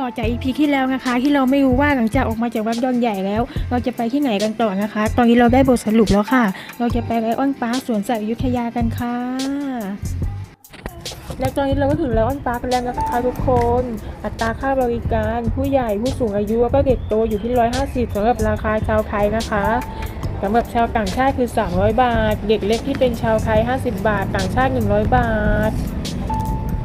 ต่อจากอีพีที่แล้วนะคะ ที่เราไม่รู้ว่าหลังจากออกมาจากวัดดอนใหญ่แล้ว เราจะไปที่ไหนกันต่อนะคะ ตอนนี้เราได้บทสรุปแล้วค่ะ เราจะไปไลออนปาร์คสวนสัตว์อยุธยากันค่ะ และตอนนี้เราก็ถึงไลออนปาร์คแล้วนะคะทุกคน อัตราค่าบริการผู้ใหญ่ผู้สูงอายุแล้วก็เด็กโตอยู่ที่ 150สำหรับราคาชาวไทยนะคะสำหรับชาวต่างชาติคือ 300 บาท เด็กเล็กที่เป็นชาวไทย 50 บาท ต่างชาติ 100 บาท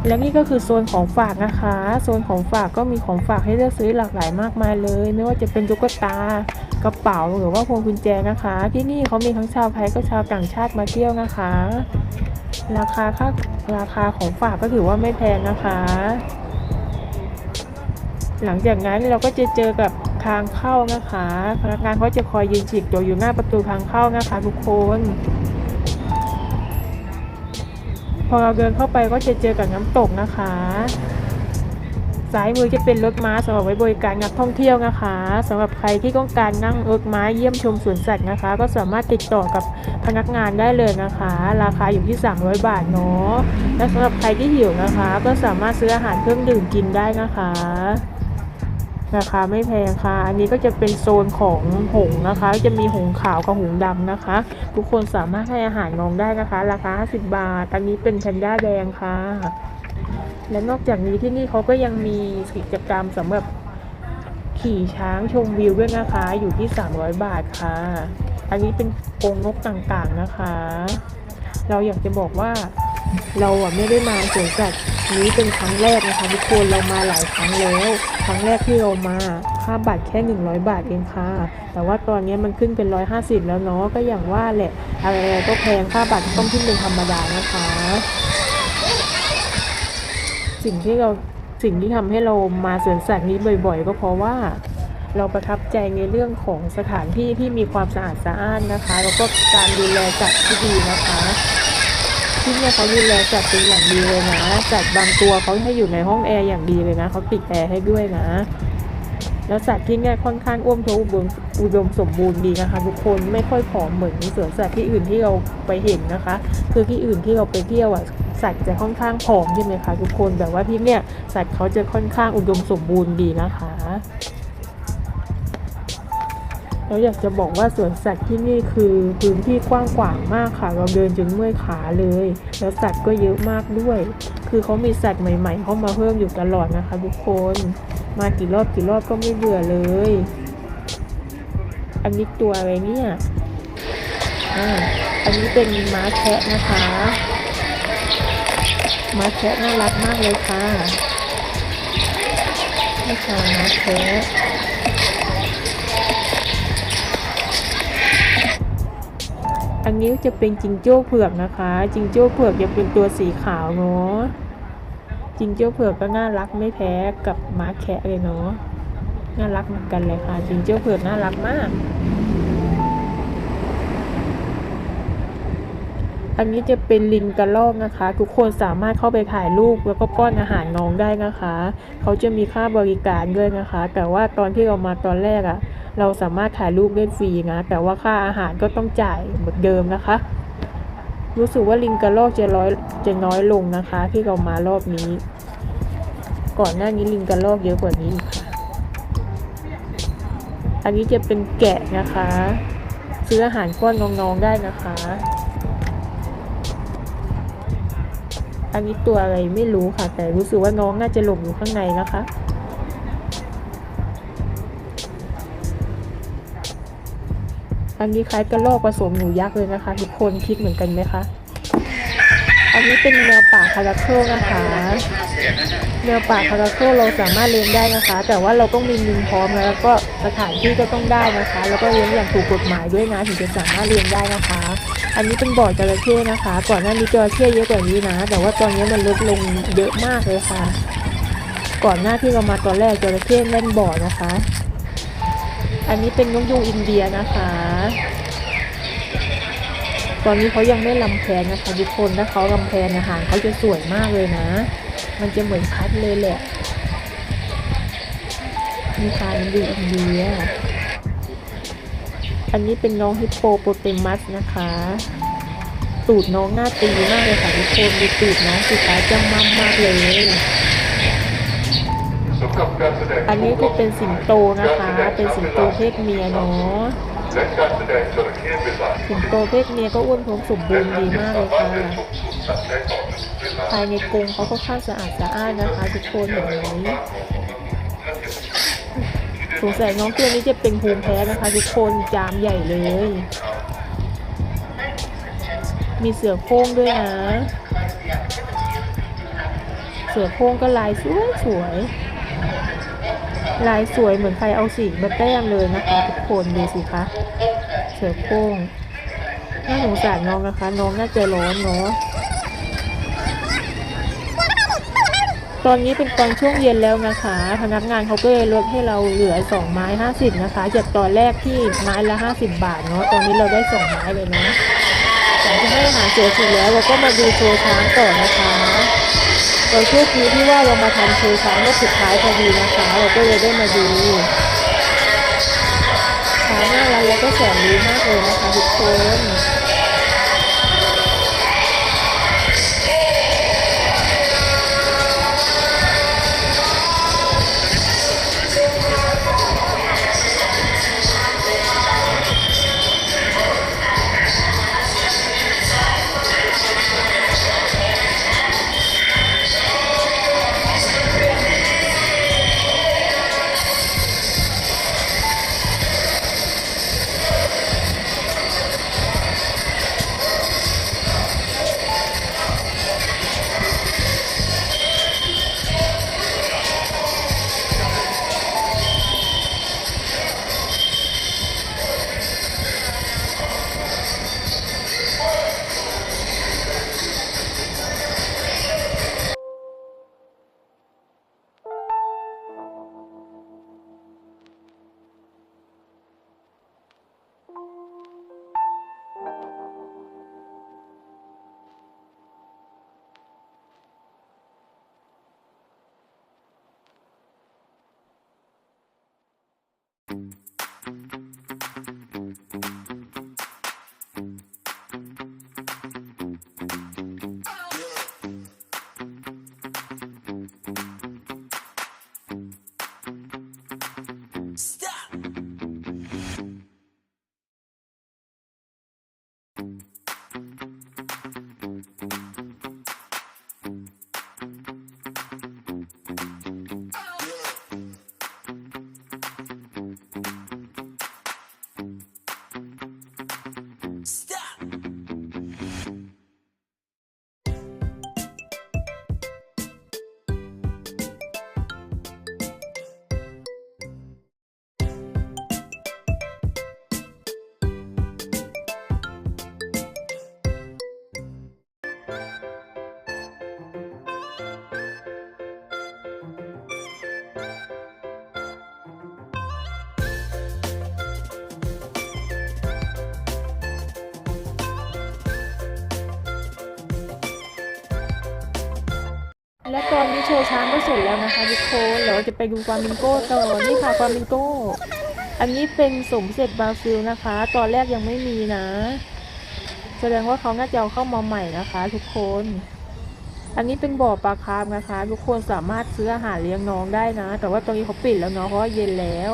และนี่ก็คือโซนของฝากนะคะ โซนของฝากก็มีของฝากให้เลือกซื้อหลากหลายมากมายเลย ไม่ว่าจะเป็นตุ๊กตากระเป๋าหรือว่าพวงกุญแจนะคะ ที่นี่เขามีทั้งชาวไทยก็ชาวต่างชาติมาเที่ยวนะคะ ราคาค่าราคาของฝากก็ถือว่าไม่แพงนะคะ หลังจากนั้นเราก็จะเจอกับทางเข้านะคะ พนักงานเขาจะคอยยืนฉีกตัวอยู่หน้าประตูทางเข้านะคะ ทุกคน พอเราเดินเข้าไปก็จะเจอกับน้ำตกนะคะซ้ายมือจะเป็นรถม้าสำหรับไว้บริการนักท่องเที่ยวนะคะสำหรับใครที่ต้องการนั่งรถม้าเยี่ยมชมสวนสัตว์นะคะ ก็สามารถติดต่อกับพนักงานได้เลยนะคะ ราคาอยู่ที่ 300 บาทเนาะและสำหรับใครที่หิวนะคะ ก็สามารถซื้ออาหารเครื่องดื่มกินได้นะคะ ราคาไม่แพงค่ะ อันนี้ก็จะเป็นโซนของหงนะคะ จะมีหงขาวกับหงส์ดำนะคะ ทุกคนสามารถให้อาหารน้องได้นะคะ ราคา 50 บาท อันนี้เป็นแพนด้าแดงค่ะ และนอกจากนี้ที่นี่เขาก็ยังมีกิจกรรมสำหรับขี่ช้างชมวิวด้วยนะคะ อยู่ที่ 300 บาทค่ะ อันนี้เป็นกรงนกต่างๆนะคะ เราอยากจะบอกว่าเราอะไม่ได้มาสวนสัตว์ นี้เป็นครั้งแรกนะคะทุกคนเรามาหลายครั้งแล้ว ครั้งแรกที่เรามาค่าบัตรแค่ 100 บาทเองค่ะ แต่ว่าตอนนี้มันขึ้นเป็น 150 แล้วเนาะก็อย่างว่าแหละอะไรๆก็แพงค่าบัตรต้องขึ้นเป็นธรรมดานะคะ สิ่งที่เราสิ่งที่ทำให้เรามาสวนสัตว์นี้บ่อย ๆ ก็เพราะว่าเราประทับใจในเรื่องของสถานที่ที่มีความสะอาดสะอ้านนะคะ แล้วก็การดูแลสัตว์ที่ดีนะคะ ที่เนี่ยเขาดูแลสัตว์เป็นอย่างดีเลยนะสัตว์บางตัวเขาให้อยู่ในห้องแอร์อย่างดีเลยนะเขาติดแอร์ให้ด้วยนะ แล้วสัตว์ที่เนี่ยค่อนข้างอ้วมท้วนอุดมอุดมสมบูรณ์ดีนะคะ ทุกคนไม่ค่อยผอมเหมือนสวนสัตว์ที่อื่นที่เราไปเห็นนะคะ คือที่อื่นที่เราไปเที่ยวอะสัตว์จะค่อนข้างผอมใช่ไหมคะทุกคนแต่ว่าที่เนี่ยสัตว์เขาจะค่อนข้างอุดมสมบูรณ์ดีนะคะ เราอยากจะบอกว่าสวนสัตว์ที่นี่คือพื้นที่กว้างขวางมากค่ะ เราเดินจนเมื่อยขาเลย แล้วสัตว์ก็เยอะมากด้วย คือเขามีสัตว์ใหม่ๆเข้ามาเพิ่มอยู่ตลอดนะคะทุกคน มากี่รอบกี่รอบก็ไม่เบื่อเลย อันนี้ตัวอะไรเนี่ยอ่าอันนี้เป็นม้าแคะนะคะม้าแคะน่ารักมากเลยค่ะนี่ค่ะม้าแคะ อันนี้จะเป็นจิงโจ้เผือกนะคะ จิงโจ้เผือกจะเป็นตัวสีขาวเนาะจิงโจ้เผือกก็น่ารักไม่แพ้กับม้าแคะเลยเนาะน่ารักเหมือนกันเลยค่ะ จิงโจ้เผือกน่ารักมาก อันนี้จะเป็นลิงกระรอกนะคะ ทุกคนสามารถเข้าไปถ่ายรูปแล้วก็ป้อนอาหารน้องได้นะคะ เขาจะมีค่าบริการด้วยนะคะ แต่ว่าตอนที่เรามาตอนแรกอะ่ะ เราสามารถถ่ายรูปเล่นฟรีนะ แต่ว่าค่าอาหารก็ต้องจ่ายเหมือนเดิมนะคะ รู้สึกว่าลิงกระรอกจะร้อยจะน้อยลงนะคะ ที่เรามารอบนี้ ก่อนหน้านี้ลิงกระรอกเยอะกว่านี้ค่ะอันนี้จะเป็นแกะนะคะ ซื้ออาหารป้อนน้องๆได้นะคะ อันนี้ตัวอะไรไม่รู้ค่ะ แต่รู้สึกว่าน้องน่าจะหลบอยู่ข้างในนะคะ อันนี้คล้ายกระรอกผสมหนูยักษ์เลยนะคะทุกคนคิดเหมือนกันไหมคะอันนี้เป็นแมวป่าคาราเคิลนะคะแมวป่าคาราเคิลเราสามารถเลี้ยงได้นะคะ แต่ว่าเราต้องมีมินพร้อมแล้วก็สถานที่ก็ต้องได้นะคะ แล้วก็เลี้ยงอย่างถูกกฎหมายด้วยนะถึงจะสามารถเลี้ยงได้นะคะ อันนี้เป็นบ่อจระเข้นะคะ ก่อนหน้านี้จระเข้เยอะกว่านี้นะ แต่ว่าตอนนี้มันลดลงเยอะมากเลยค่ะ ก่อนหน้าที่เรามาตอนแรกจระเข้แน่นบ่อนะคะ อันนี้เป็นนกยูงอินเดียนะคะ ตอนนี้เขายังไม่ลำแพนนะคะทุกคนถ้าเขาลำแพนอาหารเขาจะสวยมากเลยนะ มันจะเหมือนพัดเลยแหละมีคานดูอินเดีย อันนี้เป็นน้องฮิปโปโปเตมัสนะคะตูดน้องหน้าตีมากเลยค่ะทุกคนดูตูดน้องสีฟ้าจ้ำมั่มมากเลย อันนี้จะเป็นสิงโตนะคะ เป็นสิงโตเพศเมียเนาะและการแสดงจระเข้เป็นหลักสิงโตเพศเมียก็อ้วนท้วมสมบูรณ์ดีมากเลยค่ะได้ชมสวนสัตว์ได้ต่อเนื่องเวลาภายในกรงเขาก็ค่อนข้างสะอาดสะอ้านนะคะทุกคนเห็นไหมสงสัยน้องตัวนี้จะเป็นภูมิแพ้นะคะทุกคนจามใหญ่เลย มีเสือโคร่งด้วยนะ เสือโคร่งก็ลายสวยสวยๆ ลายสวยเหมือนใครเอาสีมาแต้มเลยนะคะทุกคนดูสิคะเสือโคร่งน่าสงสารน้องนะคะ น้องน่าจะร้อนเนาะตอนนี้เป็นตอนช่วงเย็นแล้วนะคะ พนักงานเขาก็เลยลดให้เราเหลือ2ไม้50นะคะจากตอนแรกที่ไม้ละ 50 บาทเนาะตอนนี้เราได้2ไม้เลยนะหลังจากให้อาหารเสร็จเสร็จแล้วเราก็มาดูโชว์ช้างต่อนะคะ เราโชคดีที่ว่าเรามาทำเชว์ช้างเมื่อสุดท้ายพอดีนะคะ เราก็เลยได้มาดูช้างน่ารักแล้วก็แสนรู้มากเลยนะคะทุกคน และตอนนี้โชว์ช้างก็เสร็จแล้วนะคะทุกคนเดี๋ยวเราจะไปดูความมิงโก้ต่อนี่ค่ะความมิงโก้ อันนี้เป็นสมเสร็จบราซิลนะคะ ตอนแรกยังไม่มีนะ แสดงว่าเขาน่าจะเอาเข้ามาใหม่นะคะ ทุกคน อันนี้เป็นบ่อปลาคาร์ฟนะคะ ทุกคนสามารถซื้ออาหารเลี้ยงน้องได้นะ แต่ว่าตอนนี้เขาปิดแล้วเนาะเพราะเย็นแล้ว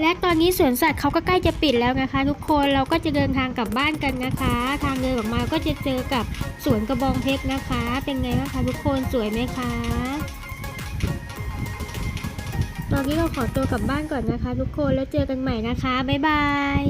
และตอนนี้สวนสัตว์เขาก็ใกล้จะปิดแล้วนะคะ ทุกคนเราก็จะเดินทางกลับบ้านกันนะคะ ทางเดินออกมาก็จะเจอกับสวนกระบองเพชรนะคะ เป็นไงบ้างคะทุกคนสวยไหมคะตอนนี้เราขอตัวกลับบ้านก่อนนะคะ ทุกคนแล้วเจอกันใหม่นะคะบ๊ายบาย